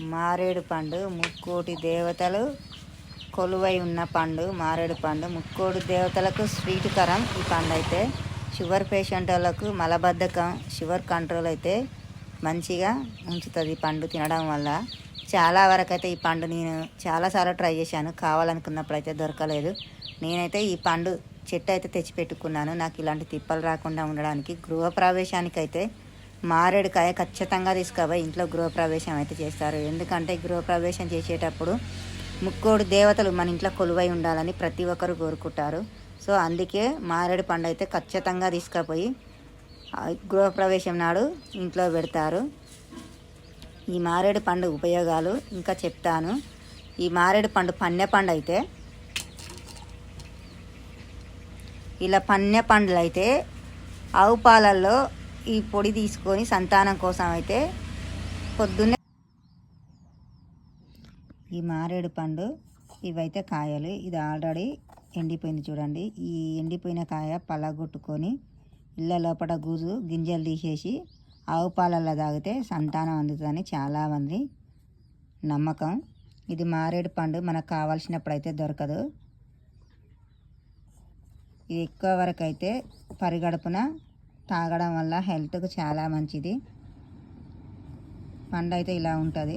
మారేడు పండు ముక్కోటి దేవతలు కొలువై ఉన్న పండు మారేడు పండు. ముక్కోటి దేవతలకు స్వీట్ కరం ఈ పండు అయితే షుగర్ పేషెంట్ వాళ్ళకు మలబద్ధకం షుగర్ కంట్రోల్ అయితే మంచిగా ఉంచుతుంది ఈ పండు తినడం వల్ల. చాలా వరకు అయితే ఈ పండు నేను చాలాసార్లు ట్రై చేశాను. కావాలనుకున్నప్పుడు అయితే దొరకలేదు. నేనైతే ఈ పండు చెట్టు అయితే తెచ్చిపెట్టుకున్నాను. నాకు ఇలాంటి తిప్పలు రాకుండా ఉండడానికి గృహప్రవేశానికి అయితే మారేడుకాయ ఖచ్చితంగా తీసుకుపోయి ఇంట్లో గృహప్రవేశం అయితే చేస్తారు. ఎందుకంటే గృహప్రవేశం చేసేటప్పుడు ముక్కోడు దేవతలు మన ఇంట్లో కొలువై ఉండాలని ప్రతి ఒక్కరు కోరుకుంటారు. సో అందుకే మారేడు పండు అయితే ఖచ్చితంగా తీసుకుపోయి గృహప్రవేశం నాడు ఇంట్లో పెడతారు. ఈ మారేడు పండు ఉపయోగాలు ఇంకా చెప్తాను. ఈ మారేడు పండు పన్నె పండు అయితే ఇలా పన్నె పండ్లు అయితే ఆవు పాలల్లో ఈ పొడి తీసుకొని సంతానం కోసం అయితే పొద్దున్నే ఈ మారేడు పండు ఇవైతే కాయలు. ఇది ఆల్రెడీ ఎండిపోయింది చూడండి. ఈ ఎండిపోయిన కాయ పలగొట్టుకొని ఇళ్ళ లోపల గుజు గింజలు తీసేసి ఆవు పాలల్లో తాగితే సంతానం అందుతుందని చాలామంది నమ్మకం. ఇది మారేడు పండు మనకు కావాల్సినప్పుడు అయితే దొరకదు. ఇది ఎక్కువ వరకు అయితే పరిగడుపున తాగడం వల్ల హెల్త్కు చాలా మంచిది. పండు అయితే ఇలా ఉంటుంది.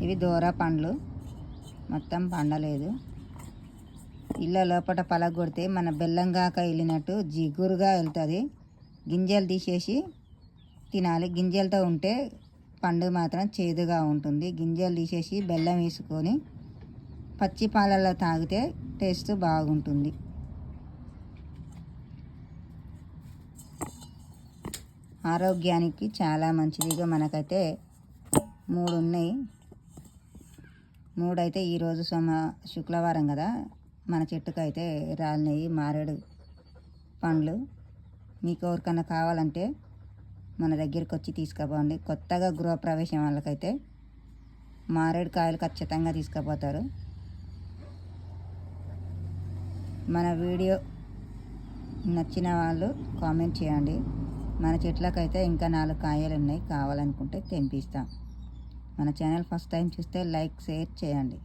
ఇవి దూర పండ్లు. మొత్తం పండలేదు. ఇళ్ళ లోపల పలగొడితే మన బెల్లంగాక వెళ్ళినట్టు జిగురుగా వెళ్తుంది. గింజలు తీసేసి తినాలి. గింజలతో ఉంటే పండు మాత్రం చేదుగా ఉంటుంది. గింజలు తీసేసి బెల్లం వేసుకొని పచ్చి పాలల్లో తాగితే టేస్ట్ బాగుంటుంది. ఆరోగ్యానికి చాలా మంచిదిగా మనకైతే మూడు ఉన్నాయి మూడైతే ఈరోజు సోమ శుక్రవారం కదా? మన చెట్టుకు అయితే రాలినాయి మారేడు పండ్లు. మీకు ఎవరికన్నా కావాలంటే మన దగ్గరికి వచ్చి తీసుకుపోండి. కొత్తగా గృహప్రవేశం వాళ్ళకైతే మారేడు కాయలు ఖచ్చితంగా తీసుకుపోతారు. మన వీడియో నచ్చిన వాళ్ళు కామెంట్ చేయండి. మన చెట్లకైతే ఇంకా నాలుగు కాయలు ఉన్నాయి కావాలనుకుంటే తెంపిస్తాం. మన ఛానల్ ఫస్ట్ టైం చూస్తే లైక్ షేర్ చేయండి.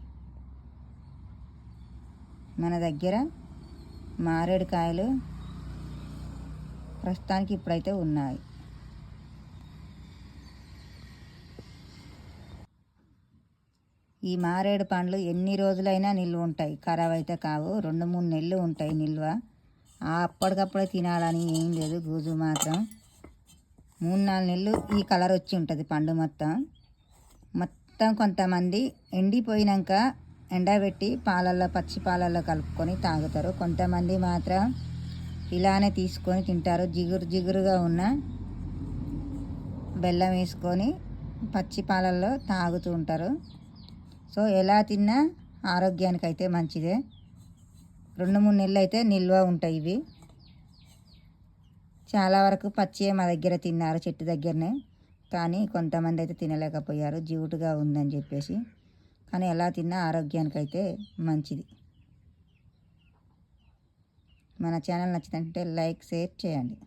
మన దగ్గర మారేడు కాయలు ప్రస్తుతానికి ఇప్పుడైతే ఉన్నాయి. ఈ మారేడు పండ్లు ఎన్ని రోజులైనా నిల్వ ఉంటాయి. ఖరాబ్ అయితే కావు. రెండు మూడు నెలలు ఉంటాయి నిల్వ. అప్పటికప్పుడే తినాలని ఏం లేదు. గుజు మాత్రం మూడు నాలుగు నెలలు ఈ కలర్ వచ్చి ఉంటుంది పండు మొత్తం. మొత్తం కొంతమంది ఎండిపోయినాక ఎండబెట్టి పాలల్లో పచ్చి పాలల్లో కలుపుకొని తాగుతారు. కొంతమంది మాత్రం ఇలానే తీసుకొని తింటారు. జిగురు జిగురుగా ఉన్న బెల్లం వేసుకొని పచ్చి పాలల్లో తాగుతూ ఉంటారు. సో ఎలా తిన్నా ఆరోగ్యానికి అయితే మంచిదే. రెండు మూడు నెలలు అయితే నిల్వ ఉంటాయి ఇవి. చాలా వరకు పచ్చి మా దగ్గర తిన్నారు చెట్టు దగ్గరనే. కానీ కొంతమంది అయితే తినలేకపోయారు. జ్యూటుగా ఉందని చెప్పేసి. కానీ ఎలా తిన్నా ఆరోగ్యానికి అయితే మంచిది. మన ఛానల్ నచ్చిందంటే లైక్ షేర్ చేయండి.